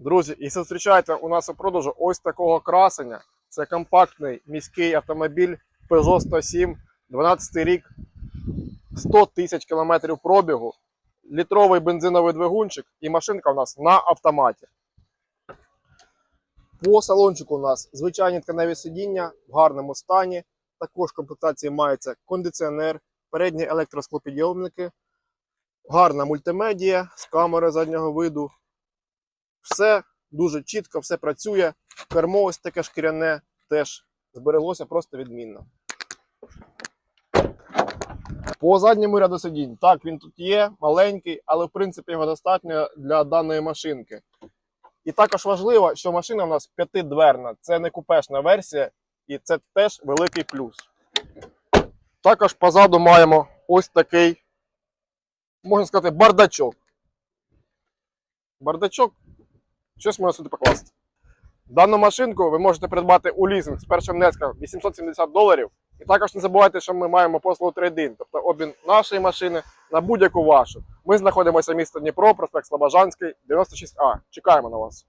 Друзі, і зустрічайте у нас у продажу ось такого красення. Це компактний міський автомобіль Peugeot 107, 12 рік, 100 тисяч кілометрів пробігу, літровий бензиновий двигунчик і машинка у нас на автоматі. По салончику у нас звичайні тканеві сидіння в гарному стані. Також в комплектації мається кондиціонер, передні електросклопідйомники, гарна мультимедія з камери заднього виду. Все дуже чітко, все працює. Кермо ось таке шкіряне теж збереглося просто відмінно. По задньому ряду сидінь. Так, він тут є, маленький, але в принципі його достатньо для даної машинки. І також важливо, що машина у нас п'ятидверна, це не купешна версія, і це теж великий плюс. Також позаду маємо ось такий, можна сказати, бардачок. Бардачок, щось можна сюди покласти. Дану машинку ви можете придбати у лізинг з першим внеском 870 доларів. І також не забувайте, що ми маємо послугу трейдин, тобто обмін нашої машини на будь-яку вашу. Ми знаходимося в місті Дніпро, проспект Слобожанський, 96А. Чекаємо на вас.